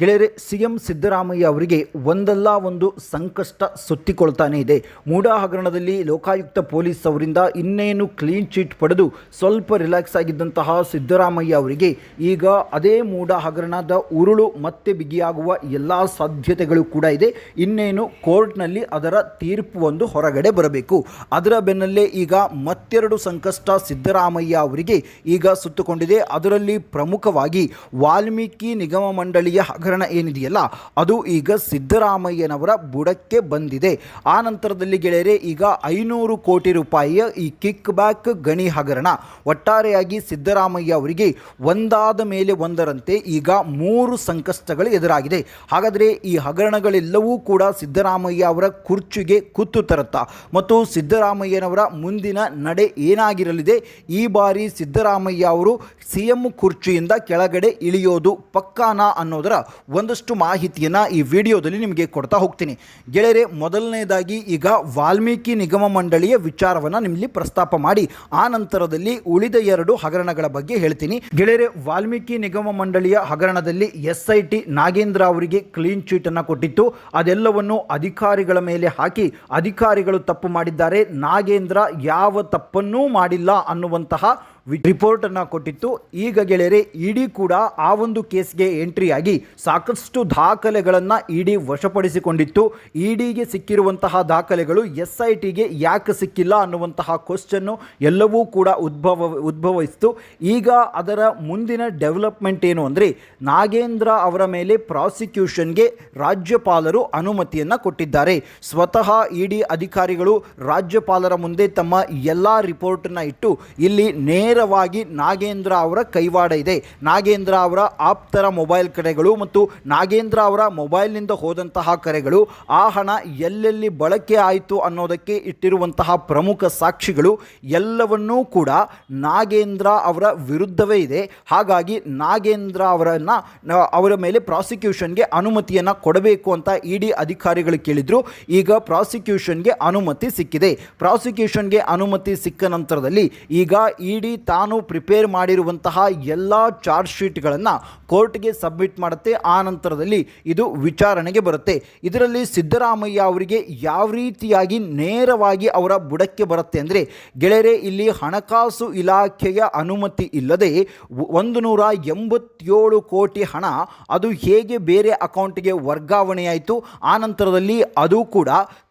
ಗೆಳೆಯರೆ C M Siddaramaiah ಅವರಿಗೆ ಒಂದಲ್ಲ ಒಂದು ಸಂಕಷ್ಟ ಸುತ್ತಿಕೊಳ್ತಾನೇ ಇದೆ. ಮೂಡಾ ಹಗರಣದಲ್ಲಿ ಲೋಕಾಯುಕ್ತ ಪೊಲೀಸ್ ಅವರಿಂದ ಇನ್ನೇನು ಕ್ಲೀನ್ ಚೀಟ್ ಪಡೆದು ಸ್ವಲ್ಪ ರಿಲ್ಯಾಕ್ಸ್ ಆಗಿದ್ದಂತಹ ಸಿದ್ದರಾಮಯ್ಯ ಅವರಿಗೆ ಈಗ ಅದೇ ಮೂಡಾ ಹಗರಣದ ಉರುಳು ಮತ್ತೆ ಬಿಗಿಯಾಗುವ ಎಲ್ಲ ಸಾಧ್ಯತೆಗಳು ಕೂಡ ಇದೆ. ಇನ್ನೇನು ಕೋರ್ಟ್ನಲ್ಲಿ ಅದರ ತೀರ್ಪು ಒಂದು ಹೊರಗಡೆ ಬರಬೇಕು. ಅದರ ಬೆನ್ನಲ್ಲೇ ಈಗ ಮತ್ತೆರಡು ಸಂಕಷ್ಟ ಸಿದ್ದರಾಮಯ್ಯ ಅವರಿಗೆ ಈಗ ಸುತ್ತುಕೊಂಡಿದೆ. ಅದರಲ್ಲಿ ಪ್ರಮುಖವಾಗಿ ವಾಲ್ಮೀಕಿ ನಿಗಮ ಮಂಡಳಿಯ ಹಗರಣ ಏನಿದೆಯಲ್ಲ, ಅದು ಈಗ ಸಿದ್ದರಾಮಯ್ಯನವರ ಬುಡಕ್ಕೆ ಬಂದಿದೆ. ಆ ನಂತರದಲ್ಲಿ ಗೆಳೆಯರೆ, ಈಗ ಐನೂರು ಕೋಟಿ ರೂಪಾಯಿಯ ಈ ಕಿಕ್ ಬ್ಯಾಕ್ ಗಣಿ ಹಗರಣ. ಒಟ್ಟಾರೆಯಾಗಿ ಸಿದ್ದರಾಮಯ್ಯ ಅವರಿಗೆ ಒಂದಾದ ಮೇಲೆ ಒಂದರಂತೆ ಈಗ ಮೂರು ಸಂಕಷ್ಟಗಳು ಎದುರಾಗಿದೆ. ಹಾಗಾದರೆ ಈ ಹಗರಣಗಳೆಲ್ಲವೂ ಕೂಡ ಸಿದ್ದರಾಮಯ್ಯ ಅವರ ಕುರ್ಚಿಗೆ ಕುತ್ತು ತರುತ್ತಾ? ಮತ್ತು ಸಿದ್ದರಾಮಯ್ಯನವರ ಮುಂದಿನ ನಡೆ ಏನಾಗಿರಲಿದೆ? ಈ ಬಾರಿ ಸಿದ್ದರಾಮಯ್ಯ ಅವರು ಸಿ ಎಂ ಕುರ್ಚಿಯಿಂದ ಕೆಳಗಡೆ ಇಳಿಯೋದು ಪಕ್ಕಾನ ಅನ್ನೋದರ ಒಂದಷ್ಟು ಮಾಹಿತಿಯನ್ನು ಈ ವಿಡಿಯೋದಲ್ಲಿ ನಿಮಗೆ ಕೊಡ್ತಾ ಹೋಗ್ತೀನಿ. ಗೆಳೆಯರೆ, ಮೊದಲನೇದಾಗಿ ಈಗ ವಾಲ್ಮೀಕಿ ನಿಗಮ ಮಂಡಳಿಯ ವಿಚಾರವನ್ನು ನಿಮ್ಮಲ್ಲಿ ಪ್ರಸ್ತಾಪ ಮಾಡಿ, ಆ ನಂತರದಲ್ಲಿ ಉಳಿದ ಎರಡು ಹಗರಣಗಳ ಬಗ್ಗೆ ಹೇಳ್ತೀನಿ. ಗೆಳೆಯರೆ, ವಾಲ್ಮೀಕಿ ನಿಗಮ ಮಂಡಳಿಯ ಹಗರಣದಲ್ಲಿ ಎಸ್ ಐ ಟಿ ನಾಗೇಂದ್ರ ಅವರಿಗೆ ಕ್ಲೀನ್ ಚೀಟ್ ಅನ್ನು ಕೊಟ್ಟಿತ್ತು. ಅದೆಲ್ಲವನ್ನು ಅಧಿಕಾರಿಗಳ ಮೇಲೆ ಹಾಕಿ, ಅಧಿಕಾರಿಗಳು ತಪ್ಪು ಮಾಡಿದ್ದಾರೆ. ನಾಗೇಂದ್ರ ಯಾವ ತಪ್ಪನ್ನೂ ಮಾಡಿಲ್ಲ ಅನ್ನುವಂತಹ ರಿಪೋರ್ಟ್ ಅನ್ನು ಕೊಟ್ಟಿತ್ತು. ಈಗ ಗೆಳೆಯರೆ, ಇಡಿ ಕೂಡ ಆ ಒಂದು ಕೇಸ್ಗೆ ಆಗಿ ಸಾಕಷ್ಟು ದಾಖಲೆಗಳನ್ನು ಇಡಿ ವಶಪಡಿಸಿಕೊಂಡಿತ್ತು. ಇಡಿಗೆ ಸಿಕ್ಕಿರುವಂತಹ ದಾಖಲೆಗಳು ಎಸ್ ಐ ಟಿಗೆ ಯಾಕೆ ಸಿಕ್ಕಿಲ್ಲ ಅನ್ನುವಂತಹ ಕ್ವಶನ್ನು ಎಲ್ಲವೂ ಕೂಡ ಉದ್ಭವ, ಉದ್ಭವಿಸಿತು. ಈಗ ಅದರ ಮುಂದಿನ ಡೆವಲಪ್ಮೆಂಟ್ ಏನು ಅಂದರೆ, ನಾಗೇಂದ್ರ ಅವರ ಮೇಲೆ ಪ್ರಾಸಿಕ್ಯೂಷನ್ಗೆ ರಾಜ್ಯಪಾಲರು ಅನುಮತಿಯನ್ನು ಕೊಟ್ಟಿದ್ದಾರೆ. ಸ್ವತಃ ಇಡಿ ಅಧಿಕಾರಿಗಳು ರಾಜ್ಯಪಾಲರ ಮುಂದೆ ತಮ್ಮ ಎಲ್ಲ ರಿಪೋರ್ಟನ್ನು ಇಟ್ಟು ಇಲ್ಲಿ ನೇರವಾಗಿ ನಾಗೇಂದ್ರ ಅವರ ಕೈವಾಡ ಇದೆ. ನಾಗೇಂದ್ರ ಅವರ ಆಪ್ತರ ಮೊಬೈಲ್ ಕರೆಗಳು ಮತ್ತು ನಾಗೇಂದ್ರ ಅವರ ಮೊಬೈಲ್ನಿಂದ ಹೋದಂತಹ ಕರೆಗಳು, ಆ ಹಣ ಎಲ್ಲೆಲ್ಲಿ ಬಳಕೆ ಆಯಿತು ಅನ್ನೋದಕ್ಕೆ ಇಟ್ಟಿರುವಂತಹ ಪ್ರಮುಖ ಸಾಕ್ಷಿಗಳು ಎಲ್ಲವನ್ನೂ ಕೂಡ ನಾಗೇಂದ್ರ ಅವರ ವಿರುದ್ಧವೇ ಇದೆ. ಹಾಗಾಗಿ ನಾಗೇಂದ್ರ ಅವರನ್ನು, ಅವರ ಮೇಲೆ ಪ್ರಾಸಿಕ್ಯೂಷನ್ಗೆ ಅನುಮತಿಯನ್ನು ಕೊಡಬೇಕು ಅಂತ ಇಡಿ ಅಧಿಕಾರಿಗಳು ಕೇಳಿದರು. ಈಗ ಪ್ರಾಸಿಕ್ಯೂಷನ್ಗೆ ಅನುಮತಿ ಸಿಕ್ಕಿದೆ. ಪ್ರಾಸಿಕ್ಯೂಷನ್ಗೆ ಅನುಮತಿ ಸಿಕ್ಕ ನಂತರದಲ್ಲಿ ಈಗ ಇಡಿ ತಾನು ಪ್ರಿಪೇರ್ ಮಾಡಿರುವಂತಹ ಎಲ್ಲ ಚಾರ್ಜ್ ಶೀಟ್ಗಳನ್ನು ಕೋರ್ಟ್ಗೆ ಸಬ್ಮಿಟ್ ಮಾಡುತ್ತೆ. ಆ ನಂತರದಲ್ಲಿ ಇದು ವಿಚಾರಣೆಗೆ ಬರುತ್ತೆ. ಇದರಲ್ಲಿ ಸಿದ್ದರಾಮಯ್ಯ ಅವರಿಗೆ ಯಾವ ರೀತಿಯಾಗಿ ನೇರವಾಗಿ ಅವರ ಬುಡಕ್ಕೆ ಬರುತ್ತೆ ಅಂದರೆ, ಗೆಳೆಯರೆ, ಇಲ್ಲಿ ಹಣಕಾಸು ಇಲಾಖೆಯ ಅನುಮತಿ ಇಲ್ಲದೆ ಒಂದು ನೂರ ಎಂಬತ್ತೇಳು ಕೋಟಿ ಹಣ ಅದು ಹೇಗೆ ಬೇರೆ ಅಕೌಂಟ್ಗೆ ವರ್ಗಾವಣೆಯಾಯಿತು, ಆ ನಂತರದಲ್ಲಿ ಅದು ಕೂಡ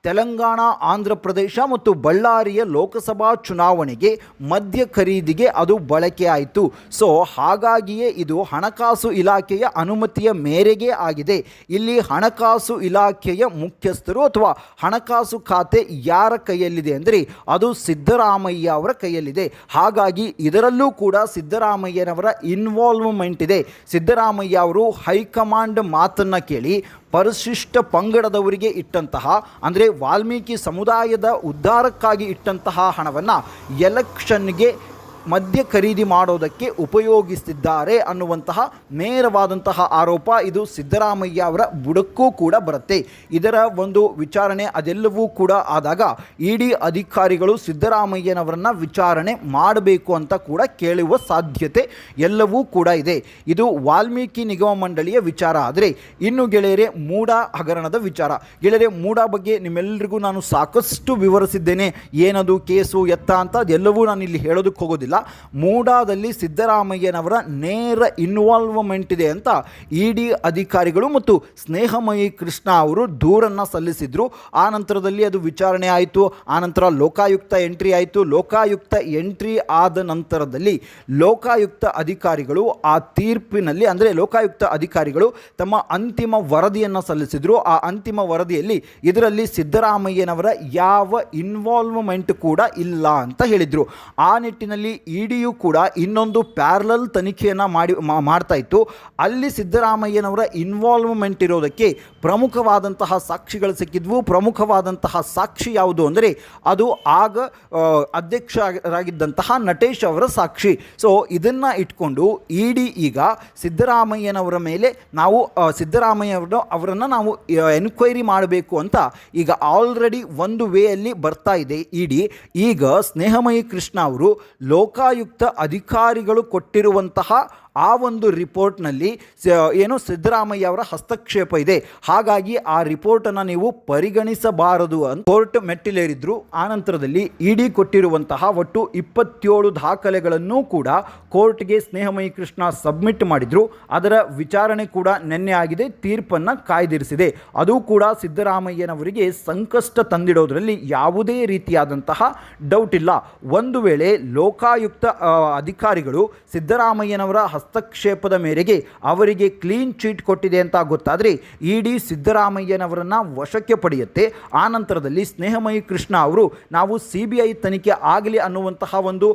ತೆಲಂಗಾಣ, ಆಂಧ್ರ ಪ್ರದೇಶ ಮತ್ತು ಬಳ್ಳಾರಿಯ ಲೋಕಸಭಾ ಚುನಾವಣೆಗೆ ಮದ್ಯ ಖರೀದಿಗೆ ಅದು ಬಳಕೆಯಾಯಿತು ಸೊ, ಹಾಗಾಗಿಯೇ ಇದು ಹಣಕಾಸು ಇಲಾಖೆಯ ಅನುಮತಿಯ ಮೇರೆಗೆ ಆಗಿದೆ. ಇಲ್ಲಿ ಹಣಕಾಸು ಇಲಾಖೆಯ ಮುಖ್ಯಸ್ಥರು ಅಥವಾ ಹಣಕಾಸು ಖಾತೆ ಯಾರ ಕೈಯಲ್ಲಿದೆ ಅಂದರೆ ಅದು ಸಿದ್ದರಾಮಯ್ಯ ಅವರ ಕೈಯಲ್ಲಿದೆ. ಹಾಗಾಗಿ ಇದರಲ್ಲೂ ಕೂಡ ಸಿದ್ದರಾಮಯ್ಯನವರ ಇನ್ವಾಲ್ವ್ಮೆಂಟ್ ಇದೆ. ಸಿದ್ದರಾಮಯ್ಯ ಅವರು ಹೈಕಮಾಂಡ್ ಮಾತನ್ನು ಕೇಳಿ ಪರಿಶಿಷ್ಟ ಪಂಗಡದವರಿಗೆ ಇಟ್ಟಂತಹ ಅಂದರೆ ವಾಲ್ಮೀಕಿ ಸಮುದಾಯದ ಉದ್ಧಾರಕ್ಕಾಗಿ ಇಟ್ಟಂತಹ ಹಣವನ್ನು ಎಲೆಕ್ಷನ್ಗೆ ಮದ್ಯ ಖರೀದಿ ಮಾಡೋದಕ್ಕೆ ಉಪಯೋಗಿಸ್ತಿದ್ದಾರೆ ಅನ್ನುವಂತಹ ನೇರವಾದಂತಹ ಆರೋಪ ಇದು ಸಿದ್ದರಾಮಯ್ಯ ಅವರ ಬುಡಕ್ಕೂ ಕೂಡ ಬರುತ್ತೆ. ಇದರ ಒಂದು ವಿಚಾರಣೆ ಅದೆಲ್ಲವೂ ಕೂಡ ಆದಾಗ ಇಡಿ ಅಧಿಕಾರಿಗಳು ಸಿದ್ದರಾಮಯ್ಯನವರನ್ನು ವಿಚಾರಣೆ ಮಾಡಬೇಕು ಅಂತ ಕೂಡ ಕೇಳುವ ಸಾಧ್ಯತೆ ಎಲ್ಲವೂ ಕೂಡ ಇದೆ. ಇದು ವಾಲ್ಮೀಕಿ ನಿಗಮ ಮಂಡಳಿಯ ವಿಚಾರ ಆದರೆ ಇನ್ನು ಗೆಳೆಯರೆ ಮೂಡ ಹಗರಣದ ವಿಚಾರ. ಗೆಳೆಯರೆ ಮೂಡ ಬಗ್ಗೆ ನಿಮ್ಮೆಲ್ಲರಿಗೂ ನಾನು ಸಾಕಷ್ಟು ವಿವರಿಸಿದ್ದೇನೆ. ಏನದು ಕೇಸು, ಎತ್ತ ಅಂತ ಅದೆಲ್ಲವೂ ನಾನು ಇಲ್ಲಿ ಹೇಳೋದಕ್ಕೆ ಹೋಗೋದಿಲ್ಲ. ಮೂಡಾದಲ್ಲಿ ಸಿದ್ದರಾಮಯ್ಯನವರ ನೇರ ಇನ್ವಾಲ್ವ್ಮೆಂಟ್ ಇದೆ ಅಂತ ಇಡಿ ಅಧಿಕಾರಿಗಳು ಮತ್ತು ಸ್ನೇಹಮಯಿ ಕೃಷ್ಣ ಅವರು ದೂರನ್ನು ಸಲ್ಲಿಸಿದರು. ಆ ನಂತರದಲ್ಲಿ ಅದು ವಿಚಾರಣೆ ಆಯಿತು. ಆನಂತರ ಲೋಕಾಯುಕ್ತ ಎಂಟ್ರಿ ಆಯಿತು. ಲೋಕಾಯುಕ್ತ ಎಂಟ್ರಿ ಆದ ನಂತರದಲ್ಲಿ ಲೋಕಾಯುಕ್ತ ಅಧಿಕಾರಿಗಳು ಆ ತೀರ್ಪಿನಲ್ಲಿ, ಅಂದರೆ ಲೋಕಾಯುಕ್ತ ಅಧಿಕಾರಿಗಳು ತಮ್ಮ ಅಂತಿಮ ವರದಿಯನ್ನು ಸಲ್ಲಿಸಿದರು. ಆ ಅಂತಿಮ ವರದಿಯಲ್ಲಿ ಇದರಲ್ಲಿ ಸಿದ್ದರಾಮಯ್ಯನವರ ಯಾವ ಇನ್ವಾಲ್ವ್ಮೆಂಟ್ ಕೂಡ ಇಲ್ಲ ಅಂತ ಹೇಳಿದರು. ಆ ನಿಟ್ಟಿನಲ್ಲಿ ಇಡಿಯು ಕೂಡ ಇನ್ನೊಂದು ಪ್ಯಾರಲಲ್ ತನಿಖೆಯನ್ನು ಮಾಡಿ ಮಾಡ್ತಾ ಇತ್ತು. ಅಲ್ಲಿ ಸಿದ್ದರಾಮಯ್ಯನವರ ಇನ್ವಾಲ್ವ್ಮೆಂಟ್ ಇರೋದಕ್ಕೆ ಪ್ರಮುಖವಾದಂತಹ ಸಾಕ್ಷಿಗಳು ಸಿಕ್ಕಿದ್ವು. ಪ್ರಮುಖವಾದಂತಹ ಸಾಕ್ಷಿ ಯಾವುದು ಅಂದರೆ ಅದು ಆಗ ಅಧ್ಯಕ್ಷರಾಗಿದ್ದಂತಹ ನಟೇಶ್ ಅವರ ಸಾಕ್ಷಿ. ಸೊ ಇದನ್ನು ಇಟ್ಕೊಂಡು ಇಡಿ ಈಗ ಸಿದ್ದರಾಮಯ್ಯನವರ ಮೇಲೆ ನಾವು ಸಿದ್ದರಾಮಯ್ಯ ಅವರನ್ನು ನಾವು ಎನ್ಕ್ವೈರಿ ಮಾಡಬೇಕು ಅಂತ ಈಗ ಆಲ್ರೆಡಿ ಒಂದು ವೇಯಲ್ಲಿ ಬರ್ತಾ ಇದೆ ಇಡಿ. ಈಗ ಸ್ನೇಹಮಯಿ ಕೃಷ್ಣ ಅವರು ಲೋಕಾಯುಕ್ತ ಅಧಿಕಾರಿಗಳು ಕೊಟ್ಟಿರುವಂತಹ ಆ ಒಂದು ರಿಪೋರ್ಟ್ನಲ್ಲಿ ಏನು ಸಿದ್ದರಾಮಯ್ಯ ಅವರ ಹಸ್ತಕ್ಷೇಪ ಇದೆ. ಹಾಗಾಗಿ ಆ ರಿಪೋರ್ಟನ್ನು ನೀವು ಪರಿಗಣಿಸಬಾರದು ಅಂತ ಕೋರ್ಟ್ ಮೆಟ್ಟಿಲೇರಿದ್ರು. ಆನಂತರದಲ್ಲಿ ಇಡಿ ಕೊಟ್ಟಿರುವಂತಹ ಒಟ್ಟು ಇಪ್ಪತ್ತೇಳು ದಾಖಲೆಗಳನ್ನು ಕೂಡ ಕೋರ್ಟ್ಗೆ ಸ್ನೇಹಮಯಿ ಕೃಷ್ಣ ಸಬ್ಮಿಟ್ ಮಾಡಿದ್ರು. ಅದರ ವಿಚಾರಣೆ ಕೂಡ ನಿನ್ನೆ ಆಗಿದೆ. ತೀರ್ಪನ್ನು ಕಾಯ್ದಿರಿಸಿದೆ. ಅದು ಕೂಡ ಸಿದ್ದರಾಮಯ್ಯನವರಿಗೆ ಸಂಕಷ್ಟ ತಂದಿಡೋದ್ರಲ್ಲಿ ಯಾವುದೇ ರೀತಿಯಾದಂತಹ ಡೌಟ್ ಇಲ್ಲ. ಒಂದು ವೇಳೆ ಲೋಕಾಯುಕ್ತ ಅಧಿಕಾರಿಗಳು ಸಿದ್ದರಾಮಯ್ಯನವರ ಹಸ್ತಕ್ಷೇಪದ ಮೇರೆಗೆ ಅವರಿಗೆ ಕ್ಲೀನ್ ಚೀಟ್ ಕೊಟ್ಟಿದೆ ಅಂತ ಗೊತ್ತಾದರೆ ಇಡಿ ಸಿದ್ದರಾಮಯ್ಯನವರನ್ನ ವಶಕ್ಕೆ ಪಡೆಯುತ್ತೆ. ಆ ನಂತರದಲ್ಲಿ ಸ್ನೇಹಮಯಿ ಕೃಷ್ಣ ಅವರು, ನಾವು ಸಿ ಬಿ ಐ ತನಿಖೆ ಆಗಲಿ ಅನ್ನುವಂತಹ ಒಂದು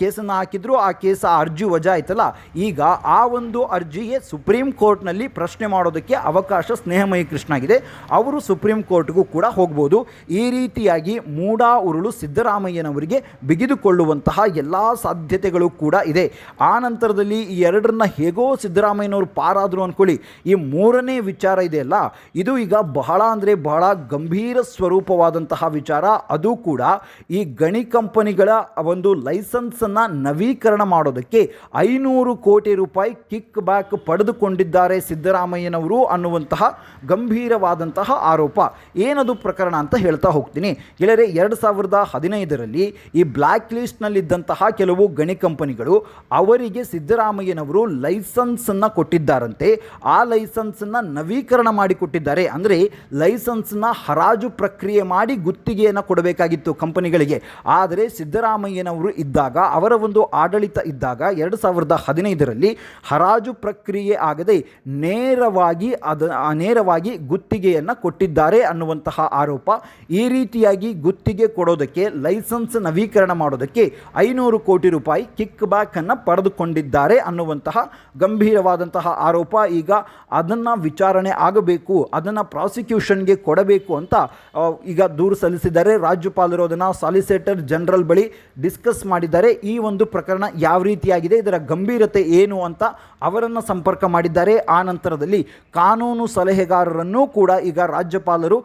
ಕೇಸನ್ನು ಹಾಕಿದ್ರು. ಆ ಕೇಸ ಅರ್ಜಿ ವಜಾ ಆಯ್ತಲ್ಲ ಈಗ ಆ ಒಂದು ಅರ್ಜಿಗೆ ಸುಪ್ರೀಂ ಕೋರ್ಟ್ನಲ್ಲಿ ಪ್ರಶ್ನೆ ಮಾಡೋದಕ್ಕೆ ಅವಕಾಶ ಸ್ನೇಹಮಯಿ ಕೃಷ್ಣ ಆಗಿದೆ ಅವರು ಸುಪ್ರೀಂ ಕೋರ್ಟ್ಗೂ ಕೂಡ ಹೋಗ್ಬೋದು. ಈ ರೀತಿಯಾಗಿ ಮೂಡ ಉರುಳು ಸಿದ್ದರಾಮಯ್ಯನವರಿಗೆ ಬಿಗಿದುಕೊಳ್ಳುವಂತಹ ಎಲ್ಲ ಸಾಧ್ಯತೆಗಳು ಕೂಡ ಇದೆ. ಆ ನಂತರದಲ್ಲಿ ಎರಡರನ್ನ ಹೇಗೋ ಸಿದ್ದರಾಮಯ್ಯನವರು ಪಾರಾದರು ಅಂದ್ಕೊಳ್ಳಿ ಈ ಮೂರನೇ ವಿಚಾರ ಇದೆಯಲ್ಲ, ಇದು ಈಗ ಬಹಳ ಅಂದರೆ ಬಹಳ ಗಂಭೀರ ಸ್ವರೂಪವಾದಂತಹ ವಿಚಾರ. ಅದು ಕೂಡ ಈ ಗಣಿ ಕಂಪನಿಗಳ ಒಂದು ಲೈಸೆನ್ಸನ್ನು ನವೀಕರಣ ಮಾಡೋದಕ್ಕೆ ಐನೂರು ಕೋಟಿ ರೂಪಾಯಿ ಕಿಕ್ ಬ್ಯಾಕ್ ಪಡೆದುಕೊಂಡಿದ್ದಾರೆ ಸಿದ್ದರಾಮಯ್ಯನವರು ಅನ್ನುವಂತಹ ಗಂಭೀರವಾದಂತಹ ಆರೋಪ. ಏನದು ಪ್ರಕರಣ ಅಂತ ಹೇಳ್ತಾ ಹೋಗ್ತೀನಿ. ಗೆಳೆಯರೆ, ಎರಡು ಸಾವಿರದ ಹದಿನೈದರಲ್ಲಿ ಈ ಬ್ಲ್ಯಾಕ್ ಲಿಸ್ಟ್ನಲ್ಲಿದ್ದಂತಹ ಕೆಲವು ಗಣಿ ಕಂಪನಿಗಳು ಅವರಿಗೆ ಸಿದ್ದರಾಮಯ್ಯನವರು ಲೈಸನ್ಸನ್ನು ಕೊಟ್ಟಿದ್ದಾರಂತೆ. ಆ ಲೈಸನ್ಸನ್ನು ನವೀಕರಣ ಮಾಡಿಕೊಟ್ಟಿದ್ದಾರೆ ಅಂದರೆ ಲೈಸೆನ್ಸ್ನ ಹರಾಜು ಪ್ರಕ್ರಿಯೆ ಮಾಡಿ ಗುತ್ತಿಗೆಯನ್ನು ಕೊಡಬೇಕಾಗಿತ್ತು ಕಂಪನಿಗಳಿಗೆ. ಆದರೆ ಸಿದ್ದರಾಮಯ್ಯನವರು ಇದ್ದಾಗ, ಅವರ ಒಂದು ಆಡಳಿತ ಇದ್ದಾಗ ಎರಡು ಸಾವಿರದ ಹದಿನೈದರಲ್ಲಿ ಹರಾಜು ಪ್ರಕ್ರಿಯೆ ಆಗದೆ ನೇರವಾಗಿ ಅದ ನೇರವಾಗಿ ಗುತ್ತಿಗೆಯನ್ನು ಕೊಟ್ಟಿದ್ದಾರೆ ಅನ್ನುವಂತಹ ಆರೋಪ. ಈ ರೀತಿಯಾಗಿ ಗುತ್ತಿಗೆ ಕೊಡೋದಕ್ಕೆ, ಲೈಸೆನ್ಸ್ ನವೀಕರಣ ಮಾಡೋದಕ್ಕೆ ಐನೂರು ಕೋಟಿ ರೂಪಾಯಿ ಕಿಕ್ ಬ್ಯಾಕ್ ಅನ್ನು ಪಡೆದುಕೊಂಡಿದ್ದಾರೆ ಅನ್ನುವಂತಹ ಗಂಭೀರವಾದಂತಹ ಆರೋಪ. ಈಗ ಅದನ್ನು ವಿಚಾರಣೆ ಆಗಬೇಕು, ಅದನ್ನು ಪ್ರಾಸಿಕ್ಯೂಷನ್ಗೆ ಕೊಡಬೇಕು ಅಂತ ಈಗ ದೂರು ಸಲ್ಲಿಸಿದ್ದಾರೆ. ರಾಜ್ಯಪಾಲರು ಅದನ್ನು ಸಾಲಿಸಿಟರ್ ಜನರಲ್ ಬಳಿ ಡಿಸ್ಕಸ್ ಮಾಡಿದ್ದಾರೆ. ಈ ಒಂದು ಪ್ರಕರಣ ಯಾವ ರೀತಿಯಾಗಿದೆ, ಇದರ ಗಂಭೀರತೆ ಏನು ಅಂತ ಅವರನ್ನು ಸಂಪರ್ಕ ಮಾಡಿದ್ದಾರೆ. ಆ ನಂತರದಲ್ಲಿ ಕಾನೂನು ಸಲಹೆಗಾರರನ್ನು ಕೂಡ ಈಗ ರಾಜ್ಯಪಾಲರು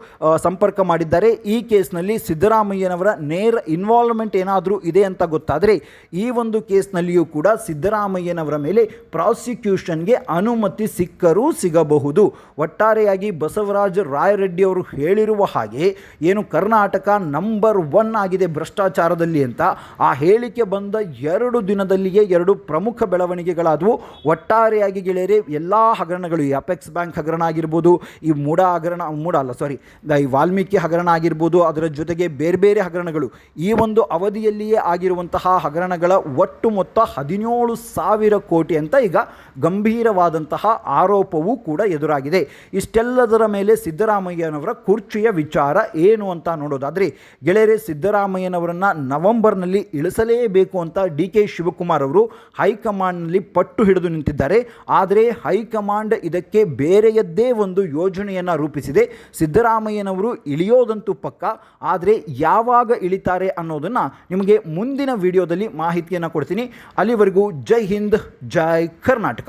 ಸಂಪರ್ಕ ಮಾಡಿದ್ದಾರೆ. ಈ ಕೇಸ್ನಲ್ಲಿ ಸಿದ್ದರಾಮಯ್ಯನವರ ನೇರ ಇನ್ವಾಲ್ವ್ಮೆಂಟ್ ಏನಾದರೂ ಇದೆ ಅಂತ ಗೊತ್ತಾದರೆ, ಈ ಒಂದು ಕೇಸ್ನಲ್ಲಿಯೂ ಕೂಡ ಸಿದ್ದರಾಮಯ್ಯನವರ ಮೇಲೆ ಪ್ರಾಸಿಕ್ಯೂಷನ್ಗೆ ಅನುಮತಿ ಸಿಕ್ಕರೂ ಸಿಗಬಹುದು. ಒಟ್ಟಾರೆಯಾಗಿ ಬಸವರಾಜ ರಾಯರೆಡ್ಡಿ ಅವರು ಹೇಳಿರುವ ಹಾಗೆ ಏನು ಕರ್ನಾಟಕ ನಂಬರ್ ಒನ್ ಆಗಿದೆ ಭ್ರಷ್ಟಾಚಾರದಲ್ಲಿ ಅಂತ, ಆ ಹೇಳಿಕೆ ಬಂದ ಎರಡು ದಿನದಲ್ಲಿಯೇ ಎರಡು ಪ್ರಮುಖ ಬೆಳವಣಿಗೆಗಳಾದವು. ಒಟ್ಟಾರೆಯಾಗಿ ಗೆಳೆಯರೆ, ಎಲ್ಲ ಹಗರಣಗಳು ಈ ಅಪೆಕ್ಸ್ ಬ್ಯಾಂಕ್ ಹಗರಣ ಆಗಿರ್ಬೋದು, ಈ ಮೂಡ ಹಗರಣ, ಮೂಡ ಅಲ್ಲ ಸಾರಿ ಈ ವಾಲ್ಮೀಕಿ ಹಗರಣ ಆಗಿರ್ಬೋದು, ಅದರ ಜೊತೆಗೆ ಬೇರೆ ಬೇರೆ ಹಗರಣಗಳು. ಈ ಒಂದು ಅವಧಿಯಲ್ಲಿಯೇ ಆಗಿರುವಂತಹ ಹಗರಣಗಳ ಒಟ್ಟು ಮೊತ್ತ ಹದಿನೇಳು ಸಾವಿರ ಕೋಟಿ ಅಂತ ಈಗ ಗಂಭೀರವಾದಂತಹ ಆರೋಪವೂ ಕೂಡ ಎದುರಾಗಿದೆ. ಇಷ್ಟೆಲ್ಲದರ ಮೇಲೆ ಸಿದ್ದರಾಮಯ್ಯನವರ ಕುರ್ಚಿಯ ವಿಚಾರ ಏನು ಅಂತ ನೋಡೋದಾದರೆ, ಗೆಳೆಯರೆ, ಸಿದ್ದರಾಮಯ್ಯನವರನ್ನು ನವೆಂಬರ್ನಲ್ಲಿ ಇಳಿಸಲೇಬೇಕು ಅಂತ ಡಿ ಕೆ ಶಿವಕುಮಾರ್ ಅವರು ಹೈಕಮಾಂಡ್ನಲ್ಲಿ ಪಟ್ಟು ಹಿಡಿದು ನಿಂತಿದ್ದಾರೆ. ಆದರೆ ಹೈಕಮಾಂಡ್ ಇದಕ್ಕೆ ಬೇರೆಯದ್ದೇ ಒಂದು ಯೋಜನೆಯನ್ನು ರೂಪಿಸಿದೆ. ಸಿದ್ದರಾಮಯ್ಯನವರು ಇಳಿಯೋದಂತೂ ಪಕ್ಕ, ಆದರೆ ಯಾವಾಗ ಇಳಿತಾರೆ ಅನ್ನೋದನ್ನು ನಿಮಗೆ ಮುಂದಿನ ವಿಡಿಯೋದಲ್ಲಿ ಮಾಹಿತಿಯನ್ನು ಕೊಡ್ತೀನಿ. ಅಲ್ಲಿವರೆಗೂ ಜೈ ಹಿಂದ್. ಜೈ ಕರ್ನಾಟಕ